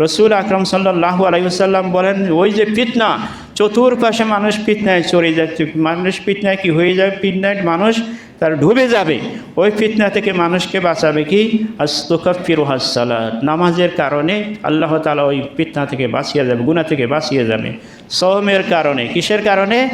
রসুল আকরম সাল্লাহ আলাইসাল্লাম বলেন, ওই যে ফিতনা, চতুর্পাশে মানুষ ফিতনায় চড়ে যাচ্ছে। মানুষ ফিতনায় কি হয়ে যাবে? ফিতনায় মানুষ তার ডুবে যাবে। ওই ফিতনা থেকে মানুষকে বাঁচাবে কি? আস্তফির হাসালাত নামাজের কারণে আল্লাহ তালা ওই ফিতনা থেকে বাঁচিয়ে যাবে গুণা থেকে বাঁচিয়ে যাবে। সৌমের কারণে, কিসের কারণে?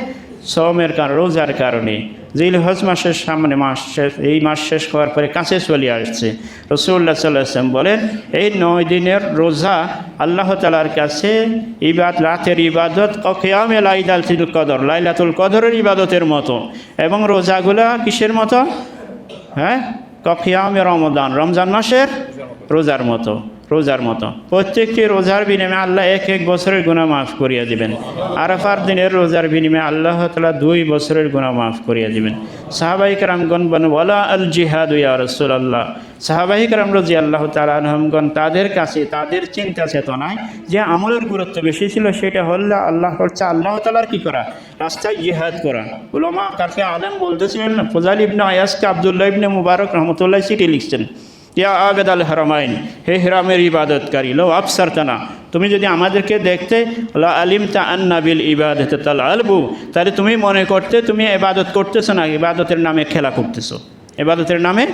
সৌমের কারণে, রোজার কারণে। জিল হজ মাসের সামনে মাস শেষ, এই মাস শেষ হওয়ার পরে কাছে চলে আসছে। রসুল্লাহ সাল্লাম বলেন, এই নয় দিনের রোজা আল্লাহ তালার কাছে ইবাদ, রাতের ইবাদত কখেয়ামে লাইদাতুল কদর, লাইলাতুল কদরের ইবাদতের মতো। এবং রোজাগুলা কিসের মতো? হ্যাঁ? কখিয়ামে রমদান রমজান মাসের রোজার মতো। রোজার মতো। প্রত্যেকটি রোজার বিনিময়ে আল্লাহ এক এক বছরের গুণা মাফ করিয়া দিবেন। আরাফার দিনের রোজার বিনিময়ে আল্লাহ তালা দুই বছরের গুণা মাফ করিয়া দিবেন। সাহাবাহিক রামগণ বন ওলা আল জিহাদ ইয়া রসুল আল্লাহ সাহাবাহিক রাম রাজি আল্লাহ তালাহমগণ তাদের কাছে তাদের চিন্তা চেতনায় যে আমলের গুরুত্ব বেশি ছিল সেটা হলো আল্লাহ হচ্ছে আল্লাহ তালার কি করা? রাস্তায় জিহাদ করা। উলমা কারকে আলেম বলতেছিলেন ফজাল ইবনে আয়াসকে আবদুল্লাহ ইবনে মুবারক রহমতুল্লাহ চিঠি লিখছেন। ইয়া আবেদ আল হরমাইন, হে হিরামের ইবাদতকারী, লো আফসার তানা তুমি যদি আমাদেরকে দেখতে, লা আলিম তা আন্নাবিল ইবাদত তাল আলবু, তাহলে তুমি মনে করতে, তুমি এবাদত করতেছো না, ইবাদতের নামে খেলা করতেছো। এবাদতের নামে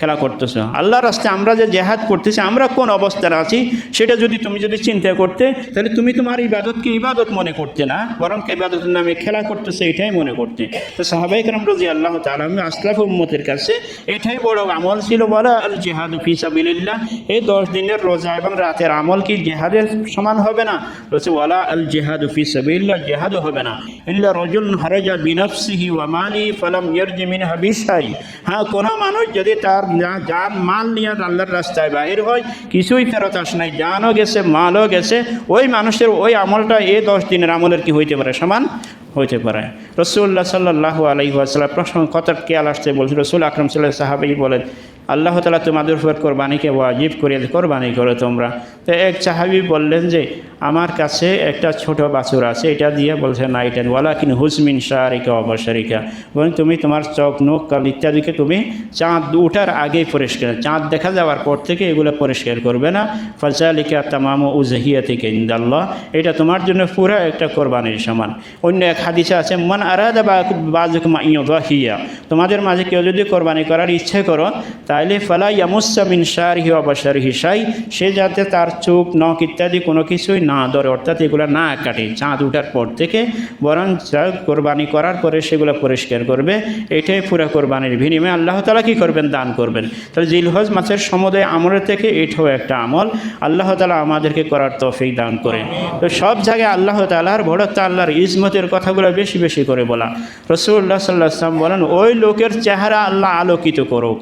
খেলা করতেছ। আল্লাহর রাস্তায় আমরা যে জেহাদ করতেছি, আমরা কোন অবস্থায় আছি, সেটা যদি তুমি যদি চিন্তা করতে, তাহলে তুমি তোমার ইবাদতকে ইবাদত মনে করতে না, বরং ইবাদতের নামে খেলা করতেছে, এটাই মনে করতে। তো সাহাবাহিক রামরজি আল্লাহ তালাম আসলাফ উম্মতের কাছে এটাই বড় আমল ছিল, বলা আল জেহাদ ফিসাবিল্লাহ এই দশ দিনের রোজা এবং রাতের আমল কি জেহাদের সমান হবে না? বলছে, ওয়ালা আল জেহাদ ফিসাবিল্লাহ জেহাদও হবে না। ইল্লা রজুল হারাজা বিনফসিহি ওয়ামালি ফালাম ইয়ারজি মিনহা বিশাই। হ্যাঁ কোনো মানুষ যদি তার যা- মাল নিয়ে আল্লাহর রাস্তায় বাহির হয়, কিছুই ফেরত আস নাই। জানও গেছে, মালও গেছে। ওই মানুষের ওই আমলটা এই দশ দিনের আমলের কি হইতে পারে? সমান হইতে পারে। রসুল্লাহ সাল্লাহ আলহিহাসাল্লাম প্রশ্ন কত খেয়াল আসছে বলছে, রসুল আকরম সাল্লাহ সাহাবি বলেন আল্লাহ তালা তোমাদের উপর কোরবানিকে ওয়াজিব করে, কোরবানি করো তোমরা। তো এক সাহাবি বললেন যে, আমার কাছে একটা ছোট বাছুর আছে, এটা দিয়ে বলছে, না, এটা ওয়ালা কিন হুসমিন শাহরিকা অবসরিকা বলেন তুমি তোমার চোখ নোখ কাল ইত্যাদিকে তুমি চাঁদ উঠার আগেই পরিষ্কার, চাঁদ দেখা যাওয়ার পর থেকে এগুলো পরিষ্কার করবে না। ফলসালিকা তামাম উজহিয়া থেকে ইন্দাল্লাহ। এটা তোমার জন্য পুরো একটা কোরবানির সমান। অন্য এক হাদিসে আছে, মন আরাদা বাজুক হিয়া তোমাদের মাঝে কেউ যদি কোরবানি করার ইচ্ছে করো তাইলে ফালা ইয়ামুসা মিন শারহি অবসারহি সাই সে যাতে তার চোখ, নখ ইত্যাদি কোনো কিছুই না ধরে, অর্থাৎ এগুলো না কাটে, চাঁদ উঠার পর থেকে, বরং কোরবানি করার পরে সেগুলো পরিষ্কার করবে, এটাই পুরো কোরবানির বিনিময়ে আল্লাহ তালা কী করবেন? দান করবেন। তাহলে জিলহজ মাছের সমুদয় আমলের থেকে এটাও একটা আমল। আল্লাহ তালা আমাদেরকে করার তৌফিক দান করেন। তো সব জায়গায় আল্লাহ তালার বড়ত্ব আল্লাহর ইজমতের কথাগুলো বেশি বেশি করে বলা। রসুল্লাহ সাল্লাহ বলেন, ওই লোকের চেহারা আল্লাহ আলোকিত করুক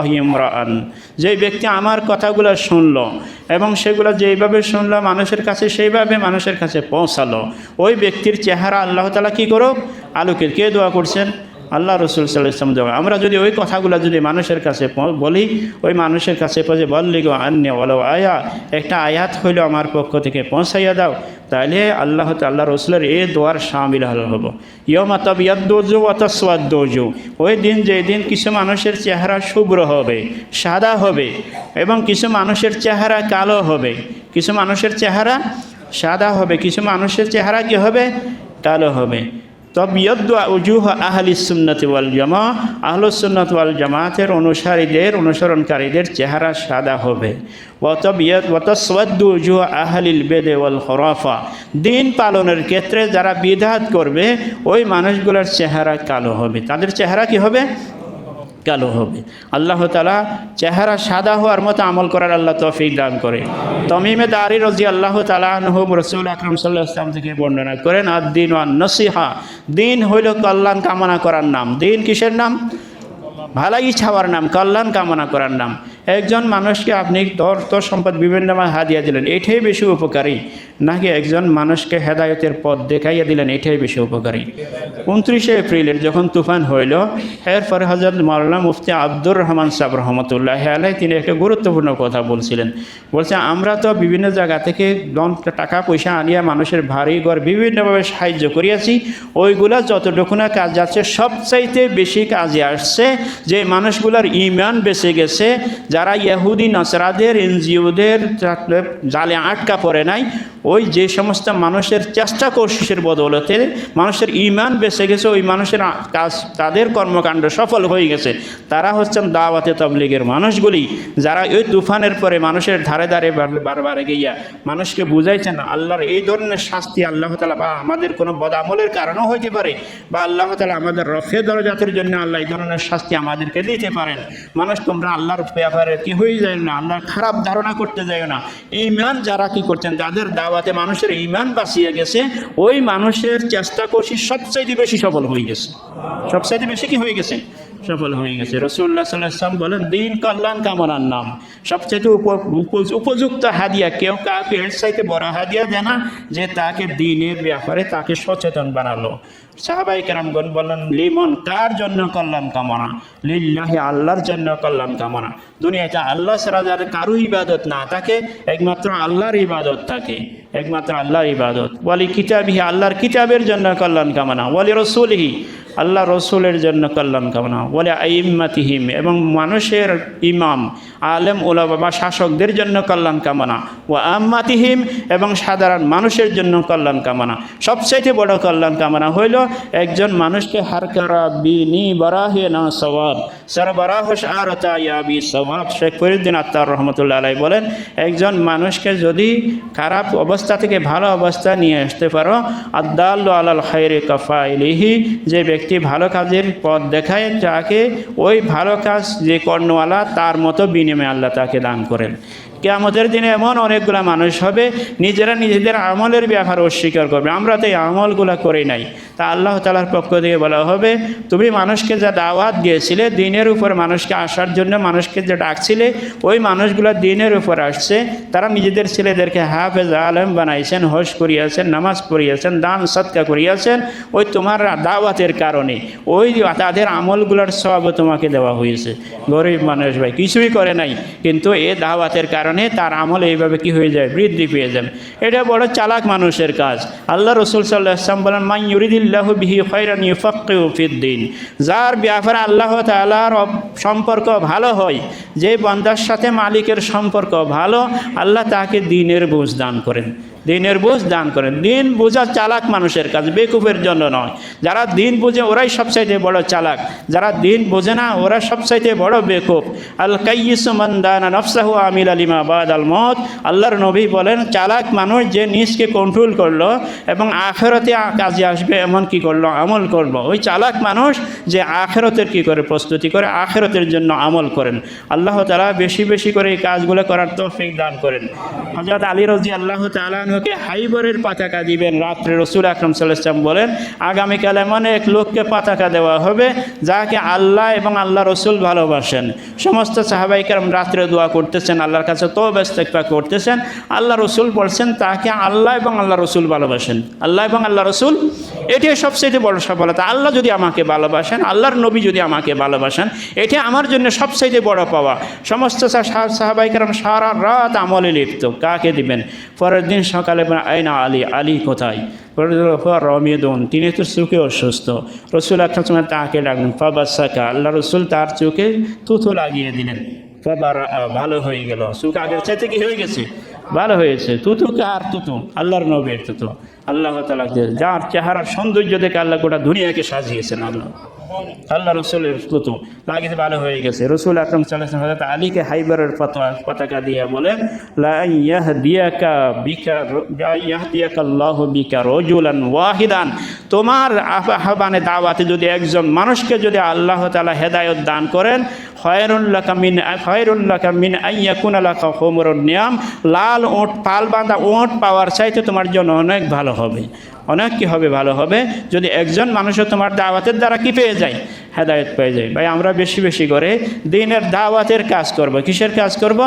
নদ্দরাল্লাহ ইমরান। যে ব্যক্তি আমার কথাগুলো শুনল এবং সেগুলো যেইভাবে শুনলো মানুষের কাছে, সেইভাবে মানুষের কাছে পৌঁছালো। ওই ব্যক্তির চেহারা আল্লাহ তালা কী করুক? আলোকের। কে দোয়া করছেন? আল্লাহ রসুল সাল্লাহ ইসলাম দেওয়া আমরা যদি ওই কথাগুলো যদি মানুষের কাছে বলি, ওই মানুষের কাছে পৌঁছে বললি গো আন্য বলো আয়া, একটা আয়াত হইল আমার পক্ষ থেকে, পৌঁছাইয়া দাও তাহলে আল্লাহ আল্লাহ রসুলের এ দোয়ার সামিল হব। ইয়মা তব ইয়াদ্দোজু অতস্বাদ্দোজু ওই দিন যে দিন কিছু মানুষের চেহারা শুভ্র হবে, সাদা হবে, এবং কিছু মানুষের চেহারা কালো হবে, কিছু মানুষের চেহারা সাদা হবে, কিছু মানুষের চেহারা কি হবে? কালো হবে। জামাতের অনুসারীদের, অনুসরণকারীদের চেহারা সাদা হবে। দিন পালনের ক্ষেত্রে যারা বিধাত করবে, ওই মানুষগুলোর চেহারা কালো হবে। তাদের চেহারা কি হবে? কালো হবে। আল্লাহ তালা চেহারা সাদা হওয়ার মতো আমল করার আল্লাহ তৌফিক দান করে। তমিমে দারি রজি আল্লাহ তালা নহম রসুল আকরম সাল্লাহ ইসলাম থেকে বর্ণনা করেন আর দিন ওয়ান নসিহা। দিন হইল কল্যাণ কামনা করার নাম। দিন কিসের নাম? ভালাই ছাওয়ার নাম, কল্যাণ কামনা করার নাম। একজন মানুষকে আপনি অর্থ সম্পদ বিভিন্ন হাদিয়া দিলেন, এটাই বেশি উপকারী। নাকি একজন মানুষকে হেদায়তের পথ দেখাইয়া দিলেন? এটাই বেশি উপকারী। উনত্রিশে এপ্রিলের যখন তুফান হইল, এরপরে হজরত মাওলানা মুফতি আব্দুর রহমান সাহেব রহমতুল্লাহ আলাই তিনি একটা গুরুত্বপূর্ণ কথা বলছিলেন। বলছে, আমরা তো বিভিন্ন জায়গা থেকে টাকা, পয়সা আনিয়া মানুষের ভারী ঘর বিভিন্নভাবে সাহায্য করিয়াছি। ওইগুলা যতটুকু না কাজ যাচ্ছে, সবচাইতে বেশি কাজে আসছে যে মানুষগুলোর ইমান বেঁচে গেছে। যারা ইহুদি, নাসরাদের, এনজিওদের জালে আটকা পড়ে নাই ওই যে সমস্ত মানুষের চেষ্টা কোশিসের বদলতে মানুষের ইমান বেঁচে গেছে, ওই মানুষের কাজ, তাদের কর্মকাণ্ড সফল হয়ে গেছে। তারা হচ্ছেন দাওয়াতে তবলিগের মানুষগুলি, যারা ওই তুফানের পরে মানুষের ধারে ধারে বার- বারবারে গিয়া মানুষকে বুঝাইছেন, আল্লাহর এই ধরনের শাস্তি আল্লাহ তালা বা আমাদের কোনো বদামলের কারণও হইতে পারে, বা আল্লাহ তালা আমাদের রফে দরজাতের জন্য আল্লাহ এই ধরনের শাস্তি আমাদেরকে দিতে পারেন। মানুষ তোমরা আল্লাহর ব্যাপারে কি হয়ে যায় না, আল্লাহর খারাপ ধারণা করতে যায় না। ইমান যারা কি করছেন, যাদের দাওয়াতে মানুষের ইমান বাঁচিয়ে গেছে, ওই মানুষের চেষ্টা করছি সবচাইতে বেশি সফল হয়ে গেছে। সবচাইতে বেশি কি হয়ে গেছে? সফল হয়ে গেছে। রসুল্লাহ সাল্লাম বলেন, দিন কল্যাণ কামনার নাম। সবচেয়ে উপ- উপ- উপযুক্ত হাদিয়া, কেউ কাউকে এর চাইতে বড় হাদিয়া দেয় না যে তাকে দিনের ব্যাপারে তাকে সচেতন বানালো। সাহাবাই কেরামগণ বললেন লিমন কার জন্য কল্যাণ কামনা? লিল্লাহি আল্লাহর জন্য কল্যাণ কামনা। দুনিয়াতে আল্লাহ ছাড়া কারও ইবাদত না থাকে, একমাত্র আল্লাহর ইবাদত থাকে। একমাত্র আল্লাহর ইবাদত। বলি কিতাবি আল্লাহর কিতাবের জন্য কল্যাণ কামনা। বলি রসুলহি আল্লাহ রসুলের জন্য কল্যাণ কামনা। বলে, আইম্মাতিহিম, এবং মানুষের ইমাম, আলেম ওলামা বা শাসকদের জন্য কল্যাণ কামনা। ও আম্মাতিহিম, এবং সাধারণ মানুষের জন্য কল্যাণ কামনা। সবচাইতে বড় কল্যাণ কামনা হইল একজন মানুষকে হারকারা বিনি বরাহে না সওয়াব। সরবরাহ আর ইয়াবি সওয়াব। শেখ ফরিদ্দিন আত্মার রহমতুল্লাহ আলাই বলেন, একজন মানুষকে যদি খারাপ অবস্থা থেকে ভালো অবস্থা নিয়ে আসতে পারো আদাল আলাল খাইরে কফাইলিহি, যে ব্যক্তি ভালো কাজের পথ দেখায় যাকে ওই ভালো কাজ যে কর্ণওয়ালা তার মতো বিনিময়ে আল্লাহ তাকে দান করেন। কেয়ামতের দিনে এমন অনেকগুলো মানুষ হবে, নিজেরা নিজেদের আমলের ব্যবহার অস্বীকার করবে। আমরা তো এই আমলগুলো করি নাই। তা আল্লাহ তালার পক্ষ থেকে বলা হবে, তুমি মানুষকে যা দাওয়াত দিয়েছিলে, দিনের উপর মানুষকে আসার জন্য মানুষকে যে ডাকছিলে, ওই মানুষগুলো দিনের উপর আসছে। তারা নিজেদের ছেলেদেরকে হাফেজ, আলম বানাইছেন হোস করিয়াছেন, নামাজ পড়িয়াছেন, দান সৎকা করিয়াছেন, ওই তোমার দাওয়াতের কারণে। ওই তাদের আমলগুলোর সব তোমাকে দেওয়া হয়েছে। গরিব মানুষ ভাই, কিছুই করে নাই। কিন্তু এ দাওয়াতের কারণে তার আমল এইভাবে কি হয়ে যায়? বৃদ্ধি পেয়ে যাবে। এটা বড় চালাক মানুষের কাজ। আল্লাহ রসুল সাল্লাহ বলেন মাই ইউরিদিল্লাহ বিহি খৈরানি ফকিউফিদ্দিন যার ব্যাপারে আল্লাহ তালার সম্পর্ক ভালো হয়, যে বন্দার সাথে মালিকের সম্পর্ক ভালো, আল্লাহ তাকে দিনের বুঝ দান করেন। দিনের বুঝ দান করেন। দিন বোঝা চালাক মানুষের কাজ, বেকুফের জন্য নয়। যারা দিন বোঝে ওরাই সবচাইতে বড় চালাক। যারা দিন বোঝে না, ওরা সবচাইতে বড় বেকুফ। আল কাইসুমন্দানা নফসাহু আমিল আলিমা বাদ আল মত আল্লাহর নবী বলেন, চালাক মানুষ যে নিজকে কন্ট্রোল করল এবং আখেরতে কাজে আসবে, এমন কি করল? আমল করল। ওই চালাক মানুষ যে আখেরতের কি করে? প্রস্তুতি করে আখেরতের জন্য আমল করেন। আল্লাহ তালা বেশি বেশি করে এই কাজগুলো করার তৌফিক দান করেন। হজরত আলী রাজি আল্লাহ তালাহকে হাইবরের পতাকা দিবেন। রাত্রে রসুল আকরম সাল্লাম বলেন, আগামীকাল এমন এক লোককে পাতাকা দেওয়া হবে যাকে আল্লাহ এবং আল্লাহ রসুল ভালোবাসেন। সমস্ত সাহাবাই কেরম রাত্রে দোয়া করতেছেন, আল্লাহর কাছে তো ব্যস্তা করতেছেন। আল্লাহ রসুল বলছেন, তাকে আল্লাহ এবং আল্লাহ রসুল ভালোবাসেন। আল্লাহ এবং আল্লাহ রসুল এটাই সবচেয়ে বড় সফলতা। আল্লাহ যদি আমাকে ভালোবাসেন, আল্লাহর নবী যদি আমাকে ভালোবাসেন, এটা আমার জন্য সবচাইতে বড় পাওয়া। সমস্ত সাহাবাই কেরম সারা রাত আমলে লিপ্ত। কাকে দিবেন? পরের দিন সকালে আইনা আলী আলী কোথায়? রমিদুন, তিনি তো চোখে অসুস্থ। রসুল একটা সময় তাকে ডাকলেন, ফাবাসাকা। আল্লাহ রসুল তার চোখে থুথু লাগিয়ে দিলেন। ফাবার, ভালো হয়ে গেল। চোখ আগের চাইতে কি হয়ে গেছে? ভালো হয়েছে। তুতুকে আর তুতু আল্লাহর নবীর তুতু আল্লাহ তালা যার চেহারার সৌন্দর্য দেখে আল্লাহ গোটা দুনিয়াকে সাজিয়েছেন আল্লাহ। আল্লাহ রসুলের প্রথম লাগিয়ে ভালো হয়ে গেছে। রসুল আকরম সাল্লাহ হজরত আলীকে হাইবারের পতাকা পতাকা দিয়ে বলেন, লা ইয়াহদিয়াকা বিকা লা ইয়াহদিয়াকা আল্লাহ বিকা রজুলান ওয়াহিদান। তোমার আহ- আহ্বানে দাওয়াতে যদি একজন মানুষকে যদি আল্লাহ তালা হেদায়ত দান করেন খয়রুল্লাকা মিন খয়রুল্লাকা মিন আইয়াকুন আলাকা হোমরুন নিয়াম। লাল ওঁট, পাল বাঁধা ওঁট পাওয়ার চাইতে তোমার জন্য অনেক ভালো হবে। অনেক কি হবে? ভালো হবে। যদি একজন মানুষও তোমার দাওয়াতের দ্বারা কি পেয়ে যায়? হেদায়ত পেয়ে যাই। ভাই, আমরা বেশি বেশি করে দিনের দাওয়াতের কাজ করব। কিসের কাজ করব?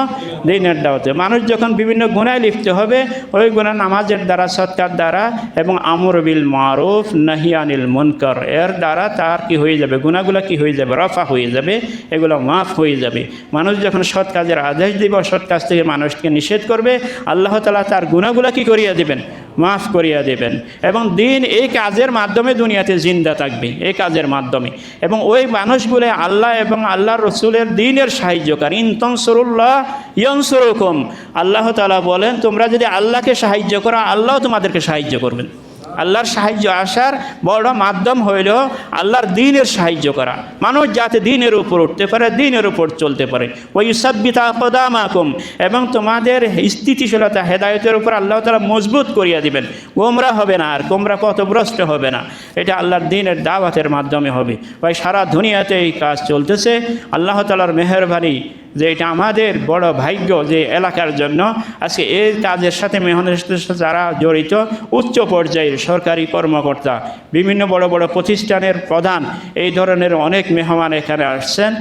দিনের দাওয়াতে। মানুষ যখন বিভিন্ন গুণায় লিপ্ত হবে, ওই গুণা নামাজের দ্বারা, সৎকার দ্বারা এবং আমর বিল মারুফ নাহিয়ানিল মুনকর, এর দ্বারা তার কি হয়ে যাবে? গুণাগুলো কি হয়ে যাবে? রফা হয়ে যাবে, এগুলো মাফ হয়ে যাবে। মানুষ যখন সৎ কাজের আদেশ দিব, সৎ কাজ থেকে মানুষকে নিষেধ করবে, আল্লাহ তালা তার গুণাগুলো কি করিয়া দেবেন? মাফ করিয়া দেবেন। এবং দিন এই কাজের মাধ্যমে দুনিয়াতে জিন্দা থাকবে, এই কাজের মাধ্যমে। এবং ওই মানুষগুলো আল্লাহ এবং আল্লাহ রসুলের দিনের সাহায্যকারী। ইন্তনসরুল্লাহ ইয়ংসরকম আল্লাহ তালা বলেন, তোমরা যদি আল্লাহকে সাহায্য করো, আল্লাহ তোমাদেরকে সাহায্য করবেন। আল্লাহর সাহায্য আসার বড় মাধ্যম হইল আল্লাহর দিনের সাহায্য করা। মানুষ যাতে দিনের উপর উঠতে পারে, দিনের উপর চলতে পারে। ওই সাব্বিতা কদামাকুম এবং তোমাদের স্থিতিশীলতা, হেদায়তের উপর আল্লাহ তালা মজবুত করিয়া দিবেন। গোমরা হবে না আর, গোমরা পথভ্রষ্ট হবে না। এটা আল্লাহর দিনের দাওয়াতের মাধ্যমে হবে। ভাই সারা দুনিয়াতে এই কাজ চলতেছে। আল্লাহ তালার মেহরবানি যে এটা আমাদের বড় ভাগ্য যে এলাকার জন্য। আজকে এই কাজের সাথে মেহনের সাথে যারা জড়িত, উচ্চ পর্যায়ের সরকারি কর্মকর্তা, বিভিন্ন বড় বড় প্রতিষ্ঠানের প্রধান, এই ধরনের অনেক মেহমান এখানে আসছেন।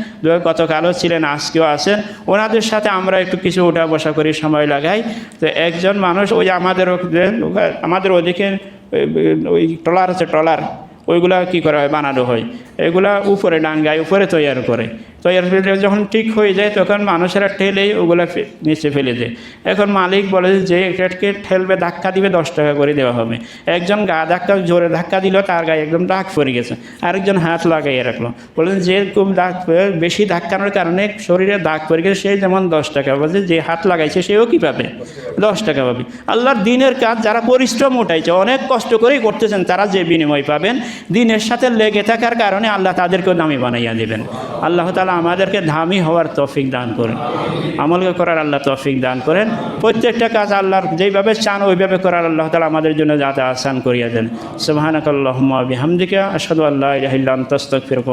গতকালও ছিলেন, আজকেও আছেন। ওনাদের সাথে আমরা একটু কিছু উঠা বসা করি, সময় লাগাই। তো একজন মানুষ ওই আমাদের আমাদের ওদিকে, ওই- ট্রলার আছে, ট্রলার। ওইগুলা কি করা হয়? বানানো হয়। এগুলা উপরে ডাঙ্গায়, উপরে তৈয়ার করে। তৈয়ার যখন ঠিক হয়ে যায়, তখন মানুষেরা ঠেলে ওগুলা নিচে ফেলে দেয়। এখন মালিক বলে যে, এটাকে ঠেলবে, ধাক্কা দিবে, দশ টাকা করে দেওয়া হবে। একজন গা ধাক্কা, জোরে ধাক্কা দিল, তার গায়ে একদম দাগ পড়ে গেছে। আরেকজন হাত লাগাইয়ে রাখল। বলেন যে খুব দাগ বেশি ধাক্কানোর কারণে শরীরে দাগ পড়ে গেছে, সে যেমন দশ টাকা বলছে যে হাত লাগাইছে, সেও কি পাবে? দশ টাকা পাবে। আল্লাহর দিনের কাজ, যারা পরিশ্রম উঠাইছে, অনেক কষ্ট করেই করতেছেন, তারা যে বিনিময় পাবেন দিনের সাথে লেগে থাকার কারণে আল্লাহ তাদেরকেও দামি বানাইয়া দেবেন। আল্লাহ তালা আমাদেরকে দামি হওয়ার তফিক দান করেন। আমলকে করার আল্লাহ তফিক দান করেন। প্রত্যেকটা কাজ আল্লাহর যেইভাবে চান, ওইভাবে করার আল্লাহ তালা আমাদের জন্য যাতে আসান করিয়া দেন। সুবাহানকাল্লাহ বিহামদিকা। আসাদু আল্লাহ ইহিল্লাম তস্তক ফিরক